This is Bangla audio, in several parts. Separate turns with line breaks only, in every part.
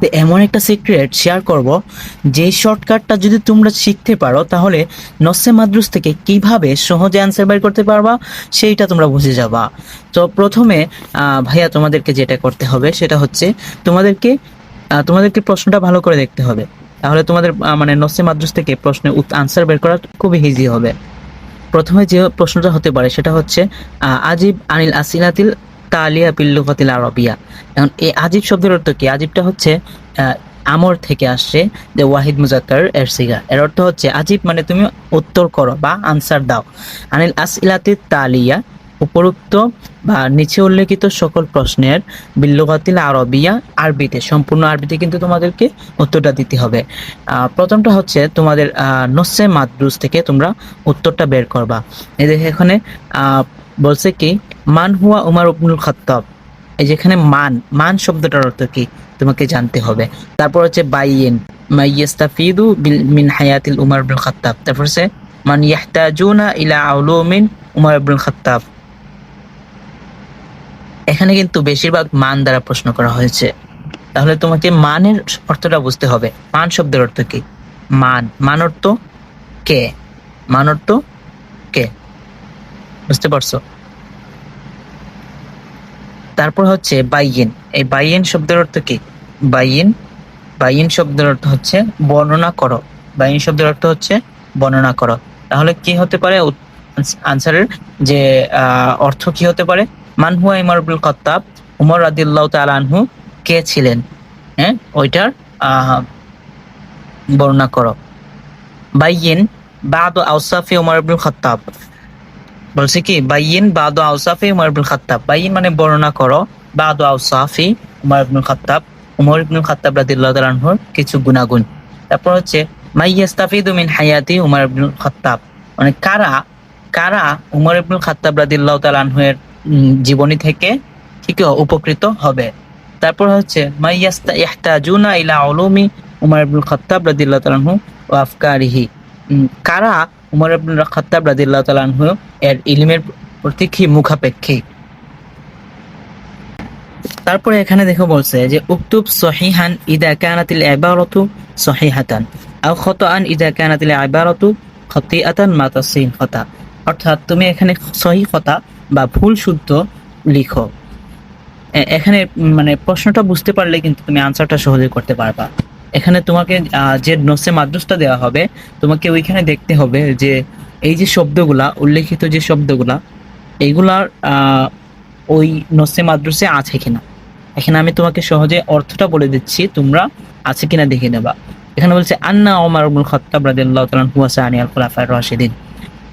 তো এমন একটা সিক্রেট শেয়ার করব যে শর্টকাটটা যদি তোমরা শিখতে পারো, তাহলে নসে মাদ্রুস থেকে কীভাবে সহজে অ্যান্সার বের করতে পারবা, সেইটা তোমরা বুঝে যাবা। তো প্রথমে ভাইয়া তোমাদেরকে যেটা করতে হবে, সেটা হচ্ছে তোমাদেরকে তোমাদেরকে প্রশ্নটা ভালো করে দেখতে হবে। তাহলে তোমাদের মানে নসে মাদ্রুস থেকে প্রশ্নের আনসার বের করা খুবই ইজি হবে। প্রথমে যে প্রশ্নটা হতে পারে, সেটা হচ্ছে আজিব আনিল আসিলাতিল তালিয়া বিল্লুকাতিল আরবিয়া। এখন এই আজিব শব্দের অর্থ কি? আজিবটা হচ্ছে আমর থেকে আসছে যে ওয়াহিদ মুজাক্কার এর সিগা। এর অর্থ হচ্ছে, আজিব মানে তুমি উত্তর করো বা আনসার দাও। আনিল আস আসিলাতি তালিয়া, উপরোক্ত বা নিচে উল্লেখিত সকল প্রশ্নের বিল্লুকাতিল আরবিয়া আরবিতে, সম্পূর্ণ আরবিতে কিন্তু তোমাদেরকে উত্তরটা দিতে হবে। প্রথমটা হচ্ছে তোমাদের নসে মাদ্রুস থেকে তোমরা উত্তরটা বের করবা। এই দেখে এখানে বলছে কি মান হুয়া উমার ইবনুল খাত্তাব। এই যেখানে মান মান শব্দটার অর্থ কি? তোমাকে জানতে হবে। তারপর হচ্ছে বাইয়েন মাইয়াস্তাফিদু বিল- মিন হায়াতিল উমার ইবনুল খাত্তাব। তারপর হচ্ছে, মান ইয়াহতাজুনা ইলা আউলুমিন উমার ইবনুল খাত্তাব। এখানে কিন্তু বেশিরভাগ মান দ্বারা প্রশ্ন করা হয়েছে। তাহলে তোমাকে মানের অর্থটা বুঝতে হবে। মান শব্দের অর্থ কি? মান। মান অর্থ কে? মান অর্থ কে? বুঝতে পারছ? তারপর হচ্ছে বাইয়েন। এই বাইয়েন শব্দের অর্থ কি? বাইয়েন বাইয়েন শব্দের অর্থ হচ্ছে বর্ণনা করো। বাইয়েন শব্দের অর্থ হচ্ছে বর্ণনা করো। তাহলে কি হতে পারে? আনসারের যে অর্থ কি হতে পারে? মানহুয়া ইমারুল কত্তাব উমর রাদিল্লাহ তাআলা আনহু কে ছিলেন? হ্যাঁ ওইটার বর্ণনা করো। বাইয়েন, বাদ আউসাফি উমর ইবনুল খাত্তাব। বলছে কি বাইয়িন বাদ আউসাফি উমর ইবনুল খাত্তাব। বাইয়িন মানে বর্ণনা করো। বাদ আউসাফি উমর ইবনুল খাত্তাব। উমর ইবনুল খাত্তাব রাদিয়াল্লাহু তাআলা আনহুর কিছু গুণাগুণ। তারপর হচ্ছে মাইয়াস্তাফিদু মিন হায়াতি উমর ইবনুল খাত্তাব। মানে কারা কারা উমর ইবনুল খাত্তাব রাদিয়াল্লাহু তাআলা আনহুর জীবনী থেকে ঠিক উপকৃত হবে? তারপর হচ্ছে মাইয়াস্তা ইহতাজুনা ইলা উলুমি উমর ইবনুল খাত্তাব রাদিয়াল্লাহু তাআলা আনহু ওয়া আফকারিহি। কারা উমর ইবনুল খাত্তাব রাদিয়াল্লাহু তাআলা এর ইলমের প্রতি কি? মুখাপেক্ষী। তারপরে এখানে দেখো বলছে যে, উক্তুব সহিহান ইদা কানাতিল ইবারাতু সহিহাতান, আও খাতাআন ইদা কানাতিল ইবারাতু খাতিআতান মা তাসিন খাতা। অর্থাৎ তুমি এখানে সহি কথা বা ভুল শুদ্ধ লিখো। এখানে মানে প্রশ্নটা বুঝতে পারলে কিন্তু তুমি আনসারটা সহজে করতে পারবা। এখানে তোমাকে যে নসে মাদ্রাসটা দেওয়া হবে, তোমাকে ওইখানে দেখতে হবে যে এই যে শব্দগুলা, উল্লেখিত যে শব্দগুলা এইগুলার ওই নসে মাদ্রাসে আছে কিনা। এখানে আমি তোমাকে সহজে অর্থটা বলে দিচ্ছি, তোমরা আছে কিনা দেখে নেবা। এখানে বলছে, আন্না ওমর ইবনুল খাত্তাব রাদিয়াল্লাহু তাআলা আনহু ওয়া সানি আল খুলাফায়ে রাশিদিন।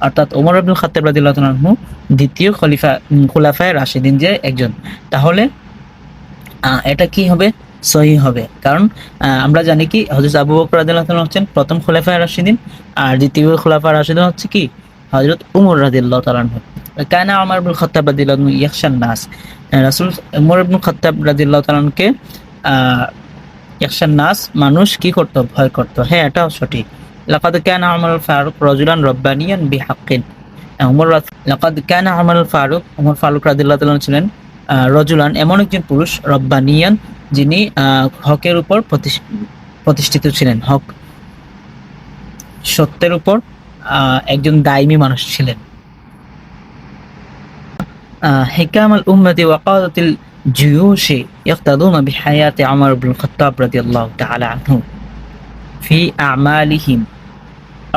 অর্থাৎ ওমর ইবনুল খাত্তাব আনহু দ্বিতীয় খলিফা খুলাফায়ে রাশিদিন যে একজন। তাহলে এটা কি হবে? সহি হবে। কারণ আমরা জানি কি, হযরত আবু বকর রাদিয়াল্লাহু তাআলা হচ্ছেন প্রথম খলিফায়ে রাশিদিন, আর দ্বিতীয় খলিফা রাশিদিন হচ্ছে কি, হযরত উমর রাদিয়াল্লাহু তাআলা আনহু। কানা আমার ইবনুল খাত্তাব রাদিয়াল্লাহু আনহু ইয়াখশান নাস। রাসূল উমর ইবনুল খাত্তাব আনহুকে, আহ ইয়াখশান নাস মানুষ কি করত? ভয় করত। হ্যাঁ এটাও সঠিক। লাকাদ কানা আমর ফারুক রাজুলান রব্বানিয়ান বিহাক্কিন। উমর লাকাদ কানা আমর ফারুক, উমর ফারুক রাদিয়াল্লাহু তাআলা আনহু ছিলেন রজুলান এমন একজন পুরুষ, রব্বানিয়ান যিনি হকের উপর প্রতিষ্ঠিত ছিলেন। হক সত্যের উপর একজন দায়মি মানুষ ছিলেন। হেকাম আল উম্মতি ওয়াকাদাতিল জুয়ুশে ইয়াক্তাদুনা বিহায়াতে আমর ইবনে খাত্তাব রাদিয়াল্লাহু তাআলা আনহু ফি আমালিহিম।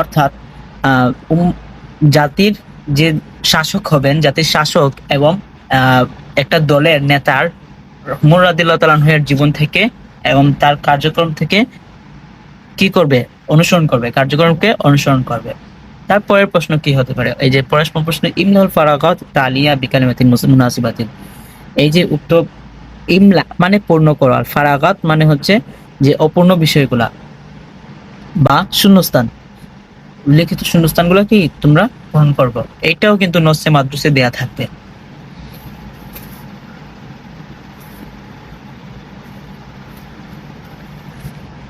অর্থাৎ জাতির যে শাসক হবেন, জাতির শাসক এবং একটা দলের নেতার তালাহের জীবন থেকে এবং তার কার্যক্রম থেকে কি করবে? অনুসরণ করবে, কার্যক্রমকে অনুসরণ করবে। তারপরের প্রশ্ন কি হতে পারে? এই যে পরের প্রশ্ন ইমলাল ফারাগাত তালিয়া বিকালিমাতিন মুনাসিবাতিন। এই যে উক্ত ইমলা মানে পূর্ণ করা ফারাগাত মানে হচ্ছে যে অপূর্ণ বিষয়গুলা বা শূন্যস্থান। উল্লেখিত শূন্যস্থানগুলো কি তোমরা পূরণ করব? এটাও কিন্তু নসে মাদ্রাসে দেয়া থাকবে।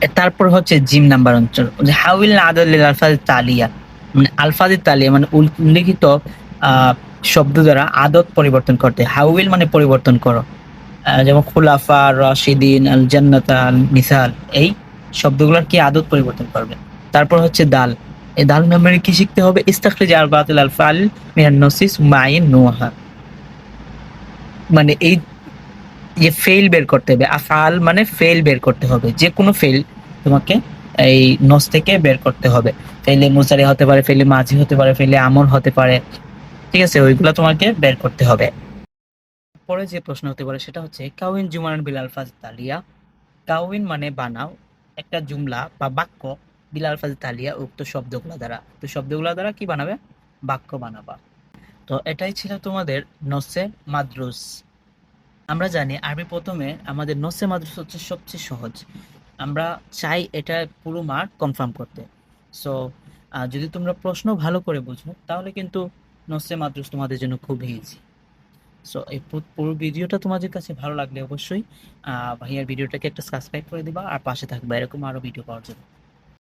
তারপর হচ্ছে জিম নাম্বার অঞ্চল। হাউল আদল আলফাজ তালিয়া? মানে আলফাজ তালিয়া মানে উল- উল্লেখিত শব্দ দ্বারা আদত পরিবর্তন করতে। হাউইল মানে পরিবর্তন করো। যেমন খুলাফা, রশিদিন, আল জান্নাতা, আল মিসাল, এই শব্দগুলোর কি আদত পরিবর্তন করবে? তারপর হচ্ছে দাল। এই দাল মেমোরি কি শিখতে হবে? ইস্তাখরিজ আর বাতিল আল ফাল মিনান নসিস মাইন নোহা। মানে এই যে ফেল বের করতে হবে, আফাল মানে ফেল বের করতে হবে যে কোনো ফেল তোমাকে এই নস থেকে বের করতে হবে। ফেলে মুসারি হতে পারে ফেলে মাঝি হতে পারে ফেলে আমল হতে পারে, ঠিক আছে? ওইগুলো তোমাকে বের করতে হবে। পরে যে প্রশ্ন হতে পারে সেটা হচ্ছে, কাউইন জুমান বিল আলফাজ তালিয়া কাউইন মানে বানাও, একটা জুমলা বা বাক্য বিল আলফাজ তালিয়া উক্ত শব্দগুলো দ্বারা। তো শব্দগুলো দ্বারা কি বানাবে? বাক্য বানাবা। তো এটাই ছিল তোমাদের নসে মাদ্রুস। আমরা জানি আরবি প্রথমে আমাদের নসে মাদ্রুস হচ্ছে সবচেয়ে সহজ। আমরা চাই এটা পুরো মার্ক কনফার্ম করতে। সো যদি তোমরা প্রশ্ন ভালো করে বুঝো, তাহলে কিন্তু নসে মাদ্রুস তোমাদের জন্য খুব ইজি সো এই পুরো ভিডিওটা তোমাদের কাছে ভালো লাগলে অবশ্যই ভাইয়ার ভিডিওটাকে একটা সাবস্ক্রাইব করে দিবা, আর পাশে থাকবা, এরকম আরও ভিডিও পাওয়ার জন্য।